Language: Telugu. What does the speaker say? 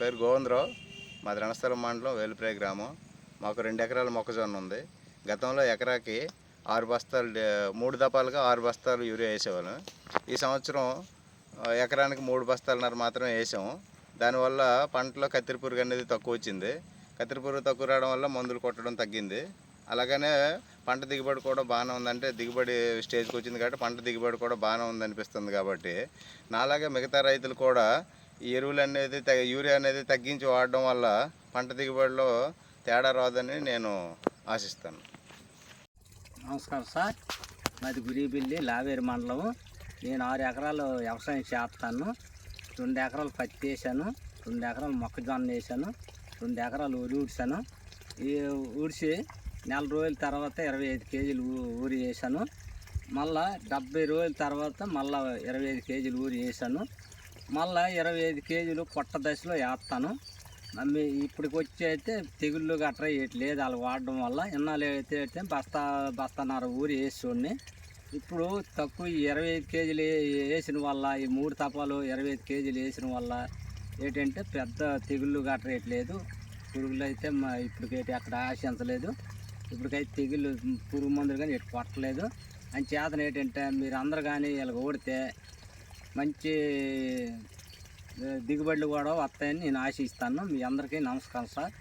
పేరు గోవిందరావు. మాది రణస్థలం మండలం వేలుప్రే గ్రామం. మాకు రెండు ఎకరాల మొక్కజొన్న ఉంది. గతంలో ఎకరాకి ఆరు బస్తాలు డే- మూడు దపాలుగా ఆరు బస్తాలు యూరియా వేసేవాళ్ళం. ఈ సంవత్సరం ఎకరానికి మూడు బస్తాలన్నర మాత్రమే వేసాము. దానివల్ల పంటలో కత్తిరిపురుగు అనేది తక్కువ వచ్చింది. కత్తిరిపురుగు తక్కువ రావడం వల్ల మందులు కొట్టడం తగ్గింది. అలాగనే పంట దిగుబడి కూడా బాగానే ఉందంటే దిగుబడి స్టేజ్కి వచ్చింది కాబట్టి పంట దిగుబడి కూడా బాగానే ఉందనిపిస్తుంది కాబట్టి నాలాగే మిగతా రైతులు కూడా ఈ ఎరువులు అనేది తగ్గ- యూరియా అనేది తగ్గించి వాడడం వల్ల పంట దిగుబడిలో తేడా రాదని నేను ఆశిస్తాను. నమస్కారం సార్. మాది గురిబిల్లి లావేరు మండలం. నేను ఆరు ఎకరాలు వ్యవసాయం చేస్తాను. రెండు ఎకరాలు పత్తి వేసాను. రెండు ఎకరాలు మొక్కజొన్న వేసాను. రెండు ఎకరాలు ఊరి ఊడ్చాను. ఈ ఊడ్చి నెల రోజుల తర్వాత ఇరవై ఐదు కేజీలు ఊరి వేసాను. మళ్ళా డెబ్బై రోజుల తర్వాత మళ్ళా ఇరవై ఐదు కేజీలు ఊరి వేసాను. మళ్ళా ఇరవై ఐదు కేజీలు పొట్ట దశలో వేస్తాను. నమ్మి ఇప్పటికి వచ్చి అయితే తెగుళ్ళు గట్రా ఇటు లేదు వాళ్ళు వాడడం వల్ల. ఇన్నాళ్ళు అయితే అయితే బస్తా బస్తాన్నర ఊరి వేసి ఇప్పుడు తక్కువ ఇరవై ఐదు కేజీలు వేసిన వల్ల ఈ మూడు తపాలు ఇరవై ఐదు కేజీలు వేసిన వల్ల ఏంటంటే పెద్ద తెగుళ్ళు గట్రా ఇట్లేదు పురుగులు అయితే మా ఇప్పటికైతే అక్కడ ఆశించలేదు. ఇప్పటికైతే తెగుళ్ళు పురుగు మందులు కానీ ఇటు కొట్టలేదు. అని చేతన ఏంటంటే మీరు అందరు కానీ ఇలా ఓడితే మంచి దిగుబడులు కూడా వస్తాయని నేను ఆశిస్తాను. మీ అందరికీ నమస్కారం సార్.